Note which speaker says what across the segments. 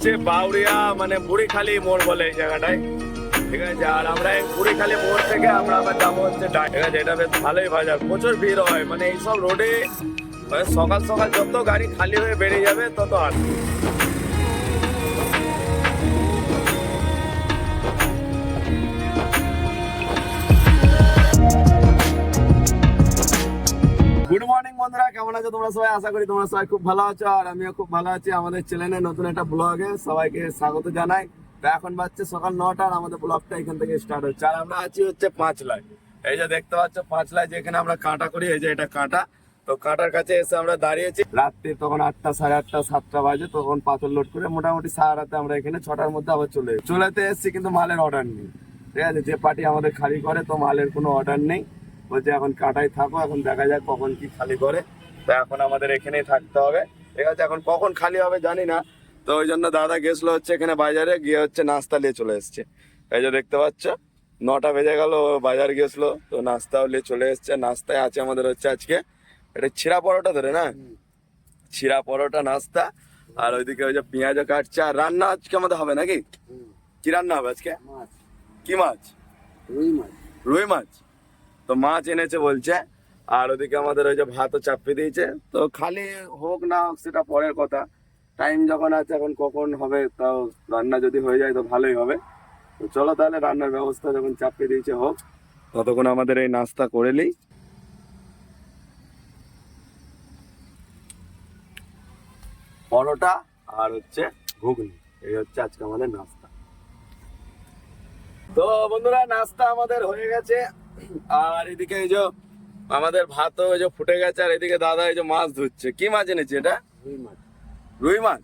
Speaker 1: হচ্ছে বাউরিয়া মানে বুড়িখালি মোড় বলে এই জায়গাটায়। ঠিক আছে? আর আমরা এই বুড়িখালি মোড় থেকে আমরা আবার যাব হচ্ছে ঠিক আছে? এটা বেশ ভালোই বাজার প্রচুর ভিড় হয়। মানে এইসব রোডে মানে সকাল সকাল যত গাড়ি খালি হয়ে বেরিয়ে যাবে, তত আর গুড মর্নিং বন্ধুরা। কেমন আছো তোমরা সবাই? আশা করি তোমরা সবাই খুব ভালো আছো, আর আমিও খুব ভালো আছি। আমাদের চ্যানেলে নতুন একটা ব্লগে সবাইকে স্বাগত জানাই। তো এখন বাজছে সকাল নটা, আর আমাদের ব্লগটা এখান থেকে স্টার্ট হচ্ছে। আর আমরা আছি হচ্ছে পাঁচলায়। এই যে দেখতে পাচ্ছ, পাঁচলায় যেখানে আমরা কাঁটা করি, এই যে এটা কাঁটা। তো কাঁটার কাছে এসে আমরা দাঁড়িয়েছি। রাত্রে তখন আটটা, সাড়ে আটটা, সাতটা বাজে, তখন পাথর লোড করে মোটামুটি সাড়ে রাতে আমরা এখানে ছটার মধ্যে আবার চলে। চলেতে এসেছি, কিন্তু মালের অর্ডার নেই। ঠিক আছে, যে পার্টি আমাদের খালি করে, তো মালের কোনো অর্ডার নেই। বলছে এখন কাটাই থাকো এখন দেখা যাক কখন কি খালি করে। তো এখন আমাদের এখানেই থাকতে হবে। ঠিক আছে এখন কখন খালি হবে জানি না। তো ওই জন্য দাদা গেছিল হচ্ছে এখানে বাজারে গিয়ে হচ্ছে নাস্তা নিয়ে চলে এসছে। এই যে দেখতে পাচ্ছ নটা বেজে গেল বাজার গেছিল তো নাস্তাও নিয়ে চলে এসছে। নাস্তায় আছে আমাদের হচ্ছে আজকে এটা ছিঁড়া পরোটা ধরে না? ছিঁড়া পরোটা নাস্তা আর ওইদিকে ওই যে পেঁয়াজও কাটছে। আর রান্না আজকে আমাদের হবে নাকি? কি রান্না হবে আজকে?
Speaker 2: মাছ।
Speaker 1: কি মাছ?
Speaker 2: রুই মাছ।
Speaker 1: রুই মাছ? তো মাছ এনেছে বলছে, আর ওদিকে আমাদের ওই যে ভাতও চাপিয়ে দিয়েছে। তো খালি হোক না হোক সেটা পরের কথা। টাইম যখন আছে, এখন কখন হবে তাও রান্না যদি হয়ে যায় তো ভালোই হবে। তো চলো তাহলে রান্নার ব্যবস্থা যখন চাপিয়ে দিয়েছে হোক, ততক্ষণ আমাদের এই নাস্তা করে নিই। পরোটা আর হচ্ছে ঘুগনি, এই হচ্ছে আজকে আমাদের নাস্তা। তো বন্ধুরা, নাস্তা আমাদের হয়ে গেছে। আর এদিকে এই যে আমাদের ভাতও এই যে ফুটে গেছে আর এদিকে দাদা এই যে মাছ ধুচ্ছে কি মাছ এনেছে এটা?
Speaker 2: রুই মাছ।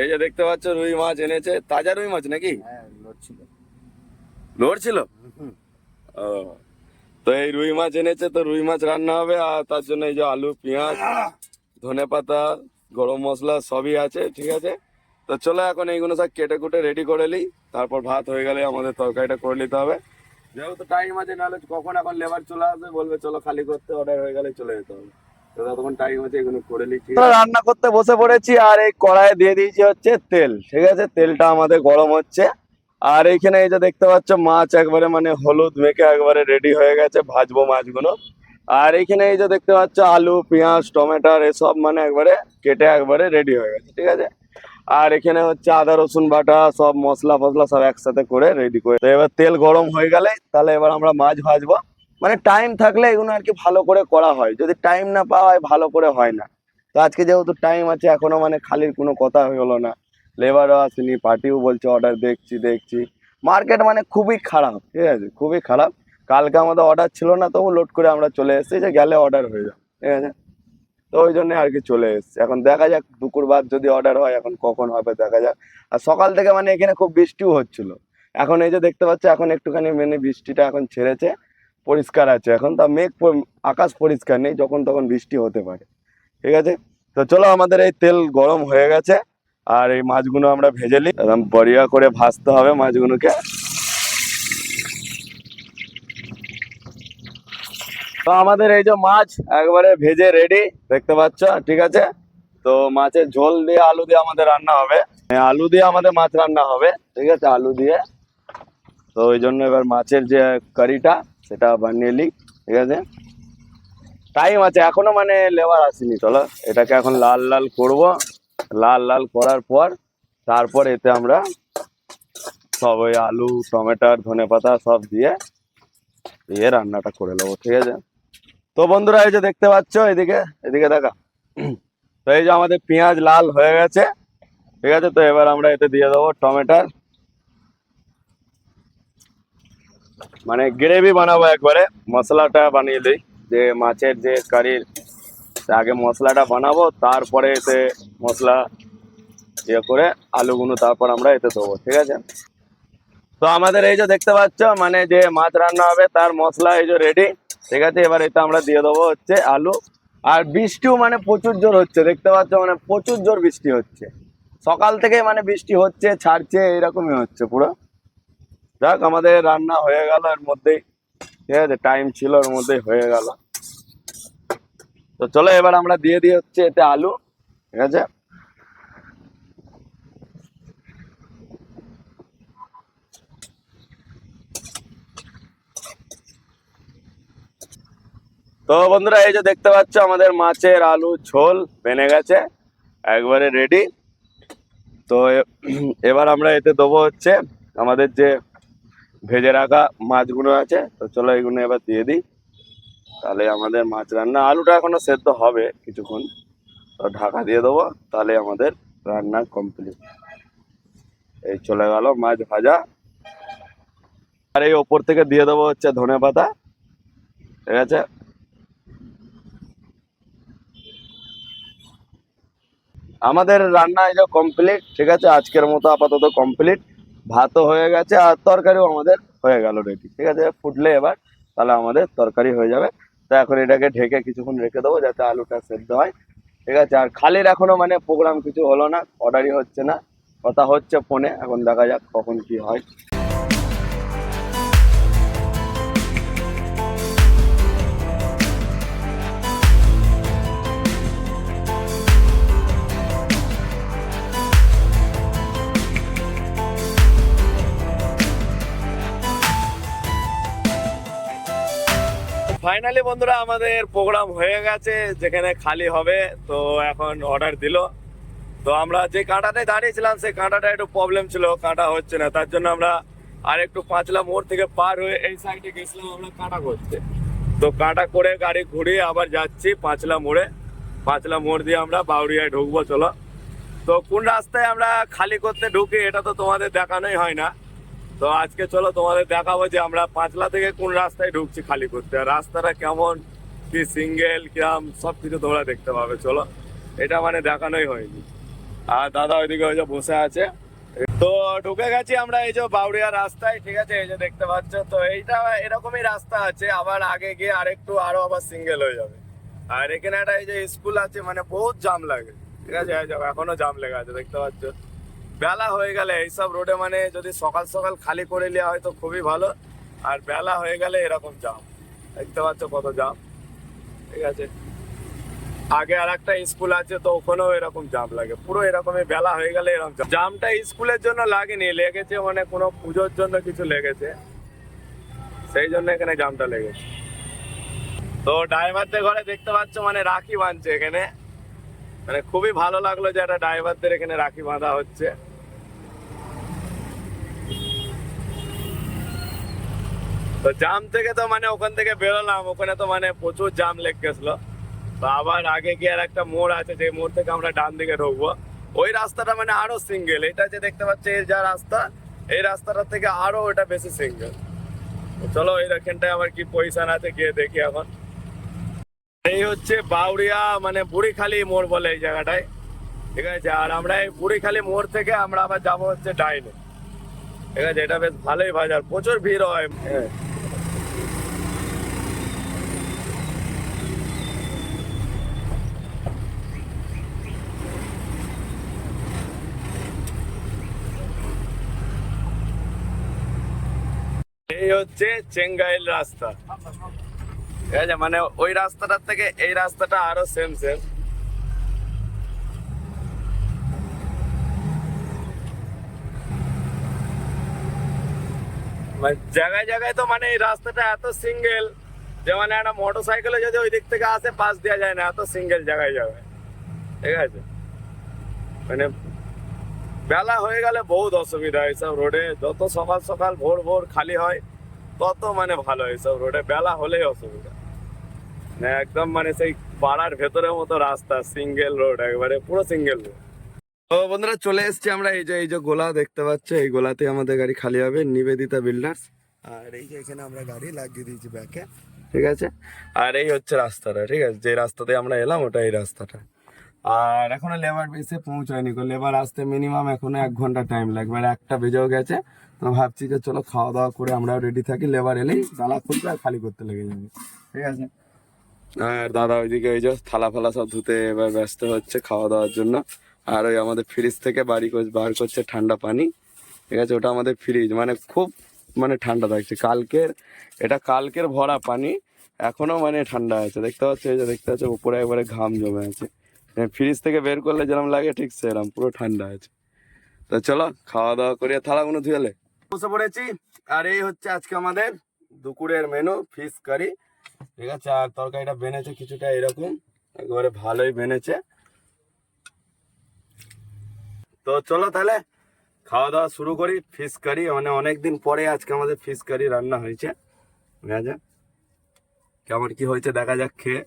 Speaker 1: এই যে দেখতে পাচ্ছ রুই মাছ এনেছে। তাজা রুই মাছ নাকি?
Speaker 2: হ্যাঁ লড়ছিল।
Speaker 1: ও তো এই রুই মাছ এনেছে তো রুই মাছ রান্না হবে আর তার জন্য এই যে আলু পেঁয়াজ ধনে পাতা গরম মশলা সবই আছে ঠিক আছে? তো চলো এখন এইগুলো সব কেটে কুটে রেডি করে নিই। তারপর ভাত হয়ে গেলে আমাদের তরকারিটা করে নিতে হবে। যেহেতু টাইম আছে নাহলে কখন এখন লেবার চলে আসবে বলবে চলো খালি করতে অর্ডার হয়ে গেলে চলে যেতে হবে। তো ততক্ষণ টাইম আছে এগুলো করে আছে? রান্না করতে বসে পড়েছি আর এই কড়াইয়ে দিয়ে দিয়েছি হচ্ছে তেল ঠিক আছে? তেলটা আমাদের গরম হচ্ছে। আর এইখানে এই যে দেখতে পাচ্ছ মাছ একবারে মানে হলুদ মেখে একবারে রেডি হয়ে গেছে ভাজবো মাছগুলো। আর এইখানে এই যে দেখতে পাচ্ছ আলু পেঁয়াজ টমেটোর এসব মানে একবারে কেটে একবারে রেডি হয়ে গেছে ঠিক আছে? আর এখানে হচ্ছে আদা, রসুন বাটা, সব মশলা ফসলা সব একসাথে করে রেডি করে। তো এবার তেল গরম হয়ে গেলে তাহলে এবার আমরা মাছ ভাজবো। মানে টাইম থাকলে এগুলো আর কি ভালো করে করা হয়। যদি টাইম না পাওয়া হয়, ভালো করে হয় না। তো আজকে যেহেতু টাইম আছে, এখনও মানে খালির কোনো কথা হলো না। লেবারও আসেনি পার্টিও বলছে অর্ডার দেখছি দেখছি। মার্কেট মানে খুবই খারাপ, ঠিক আছে? খুবই খারাপ। কালকে আমাদের অর্ডার ছিল না, তবু লোড করে আমরা চলে এসেছি, যে গেলে অর্ডার হয়ে যাবে, ঠিক আছে? তো ওই জন্য আর কি চলে এসেছি। এখন দেখা যাক দুপুর বাদ যদি অর্ডার হয়, এখন কখন হবে দেখা যাক। আর সকাল থেকে মানে এখানে খুব বৃষ্টিও হচ্ছিল। এখন এই যে দেখতে পাচ্ছ, এখন একটুখানি মানে বৃষ্টিটা এখন ছেড়েছে, পরিষ্কার আছে এখন। তা মেঘ আকাশ পরিষ্কার নেই, যখন তখন বৃষ্টি হতে পারে। ঠিক আছে? তো চলো আমাদের এই তেল গরম হয়ে গেছে, আর এই মাছগুলো আমরা ভেজে নিই। একদম বড়িয়া করে ভাজতে হবে মাছগুলোকে। তো আমাদের এই যে মাছ একবারে ভেজে রেডি দেখতে পাচ্ছ? ঠিক আছে? তো মাছের ঝোল দিয়ে আলু দিয়ে আমাদের রান্না হবে। হ্যাঁ, আলু দিয়ে আমাদের মাছ রান্না হবে। ঠিক আছে? আলু দিয়ে। তো ওই জন্য এবার মাছের যে কারিটা সেটা বানিয়ে নিই। ঠিক আছে? টাইম আছে এখনও মানে লেবার আসেনি। চলো এটাকে এখন লাল লাল করব। লাল লাল করার পর তারপর এতে আমরা সব ওই আলু টমেটো ধনে পাতা সব দিয়ে দিয়ে রান্নাটা করে নেব। ঠিক আছে? তো বন্ধুরা, এই যে দেখতে পাচ্ছ, এদিকে এদিকে দেখা। তো এই যে আমাদের পেঁয়াজ লাল হয়ে গেছে, ঠিক আছে? তো এবার আমরা এতে দিয়ে দেবো টমেটোর। মানে গ্রেভি বানাবো একবারে, মশলাটা বানিয়ে দিই। যে মাছের যে কারির আগে মশলাটা বানাবো, তারপরে এতে মশলা ইয়ে করে আলুগুলো, তারপর আমরা এতে দেবো, ঠিক আছে? তো আমাদের এই যে দেখতে পাচ্ছ মানে যে মাছ রান্না হবে, তার মশলা এই যে রেডি ঠিক আছে, এবার এটা আমরা দিয়ে দেবো হচ্ছে আলু। আর বৃষ্টিও মানে প্রচুর জোর হচ্ছে, দেখতে পাচ্ছ মানে প্রচুর জোর বৃষ্টি হচ্ছে। সকাল থেকে মানে বৃষ্টি হচ্ছে, ছাড়ছে, এরকমই হচ্ছে পুরো। যাক, আমাদের রান্না হয়ে গেল, এর মধ্যেই। ঠিক আছে টাইম ছিল, এর মধ্যেই হয়ে গেল। তো চলো, এবার আমরা দিয়ে দিই হচ্ছে এতে আলু। ঠিক আছে? তো বন্ধুরা, এই যে দেখতে পাচ্ছ, আমাদের মাছের আলু ঝোল বেনে গেছে, একবারে রেডি তো এবার আমরা এতে দেবো হচ্ছে আমাদের যে ভেজে রাখা মাছগুলো আছে, তো চলো এগুলো এবার দিয়ে দিই। তাহলে আমাদের মাছ রান্না, আলুটা এখনও সেদ্ধ হবে কিছুক্ষণ, তো ঢাকা দিয়ে দেবো, তাহলে আমাদের রান্না কমপ্লিট এই চলে গেল মাছ ভাজা। আর এই ওপর থেকে দিয়ে দেবো হচ্ছে ধনে পাতা, ঠিক আছে? আমাদের রান্না যে কমপ্লিট ঠিক আছে? আজকের মতো আপাতত কমপ্লিট ভাতও হয়ে গেছে আর তরকারিও আমাদের হয়ে গেল রেডি ঠিক আছে? ফুটলে এবার তাহলে আমাদের তরকারি হয়ে যাবে। তো এখন এটাকে ঢেকে কিছুক্ষণ রেখে দেবো যাতে আলুটা সেদ্ধ হয়, ঠিক আছে? আর খালির এখনও মানে প্রোগ্রাম কিছু হলো না অর্ডারই হচ্ছে না। কথা হচ্ছে ফোনে এখন দেখা যাক কখন কি হয়। ফাইনালি বন্ধুরা আমাদের প্রোগ্রাম হয়ে গেছে, যেখানে খালি হবে, তো এখন অর্ডার দিল। তো আমরা যে কাঁটাটায় দাঁড়িয়েছিলাম, সেই কাঁটাটা একটু প্রবলেম ছিল, কাঁটা হচ্ছে না। তার জন্য আমরা আর একটু পাঁচলা মোড় থেকে পার হয়ে এই সাইডে গেছিলাম আমরা কাঁটা করতে। তো কাঁটা করে গাড়ি ঘুরিয়ে আবার যাচ্ছি পাঁচলা মোড়ে। পাঁচলা মোড় দিয়ে আমরা বাউরিয়ায় ঢুকবো, চলো। তো কোন রাস্তায় আমরা খালি করতে ঢুকি, এটা তো তোমাদের দেখানোই হয় না। তো আজকে চলো তোমাদের দেখাবো যে আমরা পাঁচলা থেকে কোন রাস্তায় ঢুকছি খালি করতে। আর রাস্তাটা কেমন, কি সিঙ্গেল কিরাম সব কিছু তোমরা দেখতে পাবে, চলো। এটা মানে দেখানোই হয়নি। আর দাদা ওইদিকে ওই যে বসে আছে। তো ঢুকে গেছি আমরা এই যে বাউরিয়া রাস্তায়, ঠিক আছে? এই যে দেখতে পাচ্ছ। তো এইটা এরকমই রাস্তা আছে, আবার আগে গিয়ে আরেকটু আরও আবার সিঙ্গেল হয়ে যাবে। আর এখানে একটা এই যে স্কুল আছে মানে বহুত জাম লাগে। ঠিক আছে? এখনও জাম লেগে আছে, দেখতে পাচ্ছ? বেলা হয়ে গেলে এইসব রোডে মানে যদি সকাল সকাল খালি করে নেওয়া হয় তো খুবই ভালো। আর বেলা হয়ে গেলে এরকম জাম দেখতে পাচ্ছ কত জাম ঠিক আছে? আগে আর একটা স্কুল আছে তো ওখানেও এরকম জাম লাগে। পুরো এরকমই বেলা হয়ে গেলে এরকম জাম। জামটা স্কুলের জন্য লাগেনি, লেগেছে মানে কোনো পুজোর জন্য কিছু লেগেছে। সেই জন্য এখানে জামটা লেগেছে। তো ড্রাইভারদের ঘরে দেখতে পাচ্ছ মানে রাখি বাঁধছে এখানে। মানে খুবই ভালো লাগল যে একটা ড্রাইভারদের এখানে রাখি বাঁধা হচ্ছে। তো জাম থেকে তো মানে ওখান থেকে বেরোলাম। ওখানে তো মানে প্রচুর জাম লেগে গেছিল। তো আবার আগে গিয়ে আর একটা মোড় আছে যে মোড় থেকে আমরা ডান দিকে ঢুকবো। ওই রাস্তাটা মানে আরও সিঙ্গেল এটা যে দেখতে পাচ্ছি, এই যা রাস্তা, এই রাস্তাটা থেকে আরও ওটা বেশি সিঙ্গেল চলো, এই এখানটায় আবার কি পজিশন আছে গিয়ে দেখি এখন। এই হচ্ছে বাউরিয়া মানে বুড়িখালি মোড় বলে এই জায়গাটায়। ঠিক আছে? আর আমরা এই বুড়িখালি মোড় থেকে আমরা আবার যাব হচ্ছে ডাইনে। ঠিক আছে? এটা বেশ ভালোই বাজার। প্রচুর ভিড় হয় হ্যাঁ। এই হচ্ছে চেঙ্গাইল রাস্তা। ঠিক আছে মানে ওই রাস্তাটার থেকে এই রাস্তাটা আরও সেম সেম মানে জায়গায় জায়গায় তো মানে এই রাস্তাটা এত সিঙ্গেল যে মানে একটা মোটর সাইকেলে যদি ওই দিক থেকে আসে পাস দেওয়া যায় না, এত সিঙ্গেল জায়গায় জায়গায়। ঠিক আছে? মানে বেলা হয়ে গেলে বহুত অসুবিধা এইসব রোডে যত সকাল সকাল ভোর ভোর খালি হয় তত মানে ভালো এইসব রোডে বেলা হলেই অসুবিধা। মানে একদম মানে সেই পাড়ার ভেতরের মতো রাস্তা সিঙ্গেল রোড একবারে পুরো সিঙ্গেল রোড তো বন্ধুরা, চলে এসেছি আমরা এই যে এই যে গোলা দেখতে পাচ্ছ, এই গোলাতে আমাদের গাড়ি খালি হবে, নিবেদিতা বিল্ডার্স আর এই যে এখানে আমরা গাড়ি লাগিয়ে দিয়েছি ব্যাকে ঠিক আছে? আর এই হচ্ছে রাস্তাটা, ঠিক আছে? যে রাস্তাতে আমরা এলাম, ওটা এই রাস্তাটা। আর এখনও লেবার বেসে পৌঁছায়নি লেবার আসতে মিনিমাম এখনও এক ঘণ্টা টাইম লাগবে, আর একটা বেজেও গেছে। তো ভাবছি যে চলো খাওয়া দাওয়া করে আমরাও রেডি থাকি, লেবার এলেই ডালা খুলবে আর খালি করতে লেগে যাবে। ঠিক আছে? আর দাদা ওইদিকে ওই যে থালা ফালা সব ধুতে এবার ব্যস্ত হচ্ছে খাওয়া দাওয়ার জন্য। আর ওই আমাদের ফ্রিজ থেকে বাড়ি বার করছে ঠান্ডা পানি। ঠিক আছে, ওটা আমাদের ফ্রিজ মানে খুব মানে ঠান্ডা থাকছে কালকের, এটা কালকের ভরা পানি, এখনও মানে ঠান্ডা আছে। দেখতে পাচ্ছ, এই যে দেখতে পাচ্ছ, উপরে একবারে ঘাম জমে আছে। ফ্রিজ থেকে বের করলে যেরকম লাগে ঠিক সেরকম পুরো ঠান্ডা আছে। তো চলো, খাওয়া দাওয়া করে থালাগুলো ধুয়েলে বসে পড়েছি। আর এই হচ্ছে আজকে আমাদের দুপুরের মেনু ফিশ কারি ঠিক আছে, আর তরকারিটা বেনেছে কিছুটা এরকম। একবারে ভালোই বেনেছে। তো চলো তাহলে খাওয়া দাওয়া শুরু করি ফিশ কারি মানে অনেকদিন পরে আজকে আমাদের ফিশ কারি রান্না হয়েছে। কেমন কি হয়েছে দেখা যাক খেয়ে।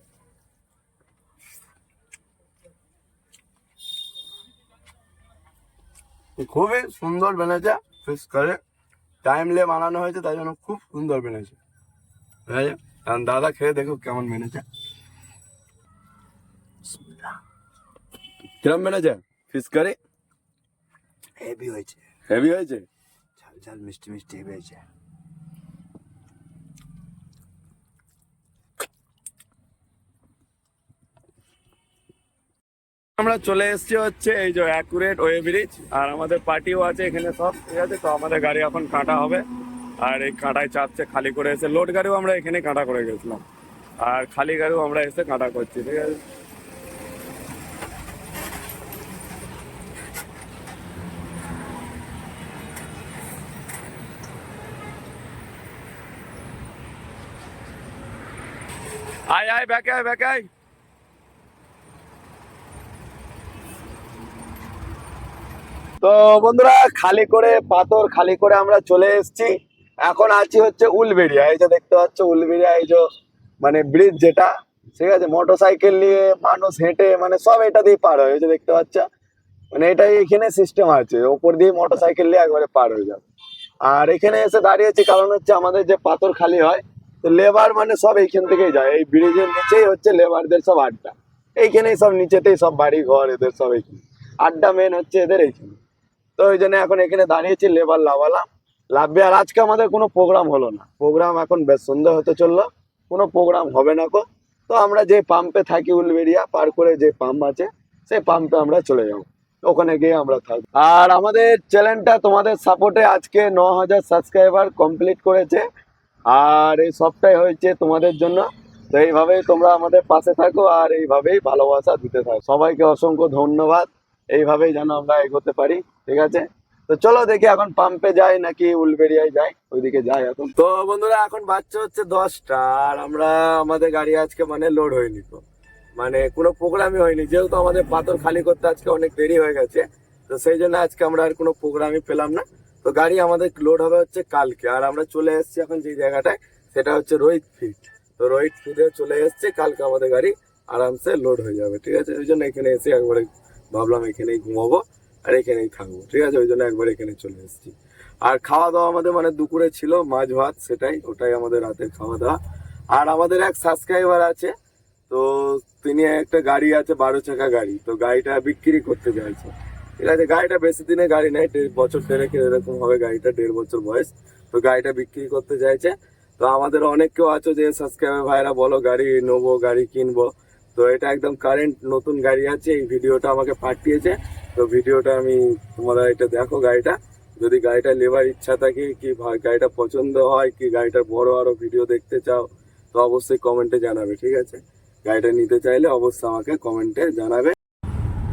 Speaker 1: খুবই সুন্দর বেনেছে ফিশ কারি টাইমলে বানানো হয়েছে তাই জন্য খুব সুন্দর বেনেছে। কারণ আছে দাদা খেয়ে দেখো কেমন বেনেছে। কিরম বেনেছে? ফিস কারি
Speaker 2: হেভি হয়েছে।
Speaker 1: হেভি হয়েছে?
Speaker 2: ঝাল ঝাল মিষ্টি মিষ্টি হেভি হয়েছে।
Speaker 1: আমরা চলে এসেছি হচ্ছে এই যে অ্যাকুরেট ওয়ে ব্রিজ আর আমাদের পার্টিও আছে এখানে সব, ঠিক আছে? তো আমাদের গাড়ি এখন কাটা হবে। আর এই কাঁটায় চাপছে, খালি করে এসে লোড গাড়িও আমরা এখানে কাটা করে গেছিলাম। আর খালি গাড়িও আমরা এসে কাটা করছি, ঠিক আছে? আয় আয়, ব্যাকে আয় ব্যাকে আয়। তো বন্ধুরা, খালি করে পাথর, খালি করে আমরা চলে এসেছি। এখন আছি হচ্ছে উলবেড়িয়া। এই যে দেখতে পাচ্ছ, উলবেড়িয়া, এই যে মানে ব্রিজ যেটা, ঠিক আছে? মোটর সাইকেল নিয়ে মানুষ হেঁটে মানে সব এটা দিয়ে পার হয়। যে দেখতে পাচ্ছ মানে এটাই এখানে সিস্টেম আছে। ওপর দিয়ে মোটর সাইকেল নিয়ে একবারে পার হয়ে যাবে। আর এখানে এসে দাঁড়িয়েছি কারণ হচ্ছে আমাদের যে পাথর খালি হয়, তো লেবার মানে সব এইখান থেকেই যায়। এই ব্রিজের নিচেই হচ্ছে লেবারদের সব আড্ডা। এইখানেই সব নিচেতেই সব বাড়ি ঘর এদের সব এইখানে। আড্ডা মেন হচ্ছে এদের এইখানে। তো ওই জন্য এখন এখানে দাঁড়িয়েছি লেবার লাভালাম লাভবে আর আজকে আমাদের কোনো প্রোগ্রাম হলো না। প্রোগ্রাম এখন বেশ সুন্দর হতে চলল। কোনো প্রোগ্রাম হবে না কো তো আমরা যে পাম্পে থাকি উলবেরিয়া পার করে যে পাম্প আছে, সেই পাম্পে আমরা চলে যাব। ওখানে গিয়ে আমরা থাকব। আর আমাদের চ্যানেলটা তোমাদের সাপোর্টে আজকে ন হাজার সাবস্ক্রাইবার কমপ্লিট করেছে। আর এই সবটাই হয়েছে তোমাদের জন্য। তো এইভাবেই তোমরা আমাদের পাশে থাকো আর এইভাবেই ভালোবাসা দিতে থাকো। সবাইকে অসংখ্য ধন্যবাদ। এইভাবেই যেন আমরা এগোতে পারি। ঠিক আছে? তো চলো দেখি এখন পাম্পে যাই নাকি উলবেরিয়ায় যাই, ওইদিকে যাই এখন। তো বন্ধুরা, এখন বাচ্চা হচ্ছে দশটা, আর আমরা, আমাদের গাড়ি আজকে মানে লোড হয়নি তো। মানে কোনো প্রোগ্রামই হয়নি, যেহেতু আমাদের পাথর খালি করতে আজকে অনেক দেরি হয়ে গেছে, তো সেই জন্য আজকে আমরা আর কোনো প্রোগ্রামই পেলাম না। তো গাড়ি আমাদের লোড হবে হচ্ছে কালকে, আর আমরা চলে এসেছি এখন যে জায়গাটায়, সেটা হচ্ছে রোহিত ফিট তো রোহিত ফিটে চলে এসেছে, কালকে আমাদের গাড়ি আরামসে লোড হয়ে যাবে, ঠিক আছে? ওই জন্য এখানে এসে একবারে ভাবলাম এখানেই ঘুমাবো। আর এখানেই থাকব, ঠিক আছে? ওই জন্য একবার এখানে চলে এসেছি। আর খাওয়া দাওয়া আমাদের মানে দুপুরে ছিল, মাছ ভাত সেটাই, ওটাই আমাদের রাতের খাওয়া দাওয়া আর আমাদের এক সাবস্ক্রাইবার আছে, তো তিনি একটা গাড়ি আছে বারো চাকা গাড়ি, তো গাড়িটা বিক্রি করতে চাইছে। ঠিক আছে? গাড়িটা বেশি দিনে গাড়ি নাই বছর দেড়েকের এরকম হবে গাড়িটা, দেড় বছর বয়স। তো গাড়িটা বিক্রি করতে চাইছে। তো আমাদের অনেক কেউ আছো যে সাবস্ক্রাইবার ভাইরা, বলো গাড়ি নেব, গাড়ি কিনবো। তো এটা একদম কারেন্ট নতুন গাড়ি আছে, এই ভিডিওটা আমাকে পাঠিয়েছে। তো ভিডিওটা আমি তোমরা এটা দেখো গাড়িটা। যদি গাড়িটা নেবার ইচ্ছা থাকে, কি গাড়িটা পছন্দ হয়, কি গাড়িটার বড় আরও ভিডিও দেখতে চাও, তো অবশ্যই কমেন্টে জানাবে, ঠিক আছে? গাড়িটা নিতে চাইলে অবশ্যই আমাকে কমেন্টে জানাবে।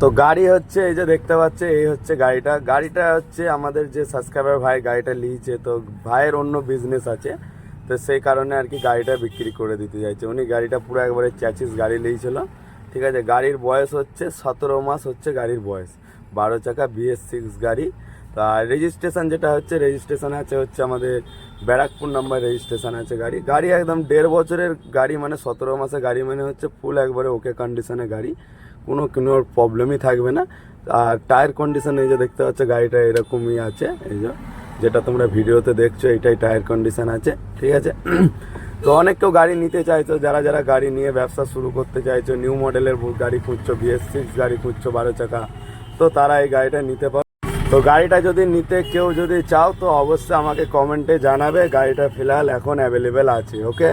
Speaker 1: তো গাড়ি হচ্ছে, এই যে দেখতে পাচ্ছে, এই হচ্ছে গাড়িটা। গাড়িটা হচ্ছে আমাদের যে সাবস্ক্রাইবার ভাই, গাড়িটা নিয়েছে, তো ভাইয়ের অন্য বিজনেস আছে। তো সেই কারণে আর কি গাড়িটা বিক্রি করে দিতে চাইছে। উনি গাড়িটা পুরো একবারে চ্যাচিস গাড়ি নিয়েছিল ঠিক আছে, গাড়ির বয়স হচ্ছে সতেরো মাস হচ্ছে গাড়ির বয়স। বারো চাকা বিএস সিক্স গাড়ি। তা রেজিস্ট্রেশন যেটা হচ্ছে রেজিস্ট্রেশন আছে হচ্ছে আমাদের ব্যারাকপুর নাম্বার রেজিস্ট্রেশন আছে গাড়ি। গাড়ি একদম দেড় বছরের গাড়ি মানে সতেরো মাসের গাড়ি মানে হচ্ছে ফুল একবারে ওকে কন্ডিশনে গাড়ি। কোনো কোনো প্রবলেমই থাকবে না। আর টায়ার কন্ডিশন এই যে দেখতে পাচ্ছ, গাড়িটা এরকমই আছে, এই যে। যেটা তোমরা ভিডিওতে দেখছ, এটাই টায়ার কন্ডিশন আছে, ঠিক আছে? তো অনেক কেউ গাড়ি নিতে চাইছো, যারা যারা গাড়ি নিয়ে ব্যবসা শুরু করতে চাইছো নিউ মডেলের গাড়ি খুঁজছো বিএস সিক্স গাড়ি খুঁজছো, বারো চাকা, তো তারা এই গাড়িটা নিতে পারো। তো গাড়িটা যদি নিতে কেউ যদি চাও, তো অবশ্যই আমাকে কমেন্টে জানাবে, গাড়িটা ফিলহাল এখন অ্যাভেলেবেল আছে ওকে